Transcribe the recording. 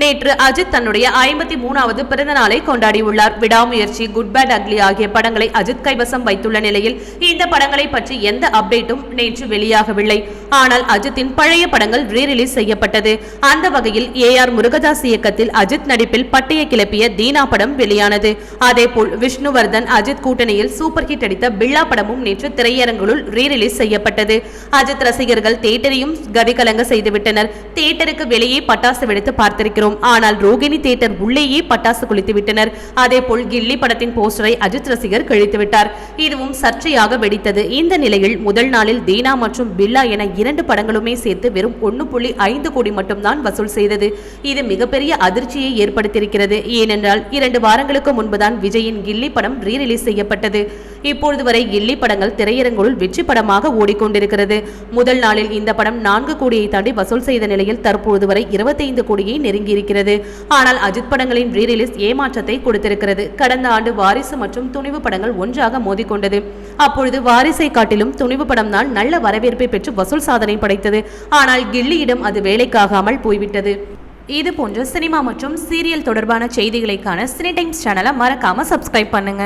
நேற்று அஜித் தன்னுடைய ஐம்பத்தி மூணாவது பிறந்த நாளை கொண்டாடியுள்ளார். விடாமுயற்சி குட் பேட் அக்லி ஆகிய படங்களை அஜித் கைவசம் வைத்துள்ள நிலையில் இந்த படங்களை பற்றி எந்த அப்டேட்டும் நேற்று வெளியாகவில்லை. ஆனால் அஜித்தின் பழைய படங்கள் ரீ ரிலீஸ் செய்யப்பட்டது. அந்த வகையில் ஏ ஆர் முருகதாஸ் இயக்கத்தில் அஜித் நடிப்பில் பட்டையை கிளப்பிய தீனா படம் வெளியானது. அதேபோல் விஷ்ணுவர்தன் அஜித் கூட்டணியில் சூப்பர் ஹிட் அடித்த பில்லா படமும் நேற்று திரையரங்குகளுள் ரீ ரிலீஸ் செய்யப்பட்டது. அஜித் ரசிகர்கள் தேட்டரையும் கதிகலங்க செய்துவிட்டனர். தேட்டருக்கு வெளியே பட்டாசு வெடித்து பார்த்திருக்கிறோம். ஆனால் ரோகிணி தியேட்டர் உள்ளேயே பட்டாசு குளித்து விட்டனர். அதேபோல் கில்லி படத்தின் போஸ்டரை அஜித் ரசிகர் கிழித்து விட்டார். இதுவும் சர்ச்சையாக வெடித்தது. இந்த நிலையில் முதல் நாளில் தீனா மற்றும் பில்லா என இரண்டு படங்களுமே சேர்த்து வெறும் ஒன்று புள்ளி ஐந்து கோடி மட்டும்தான் வசூல் செய்தது. இது மிகப்பெரிய அதிர்ச்சியை ஏற்படுத்தியிருக்கிறது. ஏனென்றால் இரண்டு வாரங்களுக்கு முன்புதான் விஜயின் கில்லி படம் ரீ ரிலீஸ் செய்யப்பட்டது. இப்பொழுது வரை கில்லி படங்கள் திரையரங்குள் வெற்றி படமாக ஓடிக்கொண்டிருக்கிறது. முதல் நாளில் இந்த படம் நான்கு கோடியை தாண்டி வசூல் செய்த நிலையில் தற்போது வரை இருபத்தைந்து கோடியை நெருங்கியிருக்கிறது. ஆனால் அஜித் படங்களின் ரீரிலீஸ் ஏமாற்றத்தை கொடுத்திருக்கிறது. கடந்த ஆண்டு வாரிசு மற்றும் துணிவு படங்கள் ஒன்றாக மோதிக்கொண்டது. அப்பொழுது வாரிசை காட்டிலும் துணிவு படம் தான் நல்ல வரவேற்பை பெற்று வசூல் சாதனை படைத்தது. ஆனால் கில்லியிடம் அது வேலைக்காகாமல் போய்விட்டது. இது போன்ற சினிமா மற்றும் சீரியல் தொடர்பான செய்திகளைக்கான சினி டைம்ஸ் சேனலை மறக்காம சப்ஸ்கிரைப் பண்ணுங்க.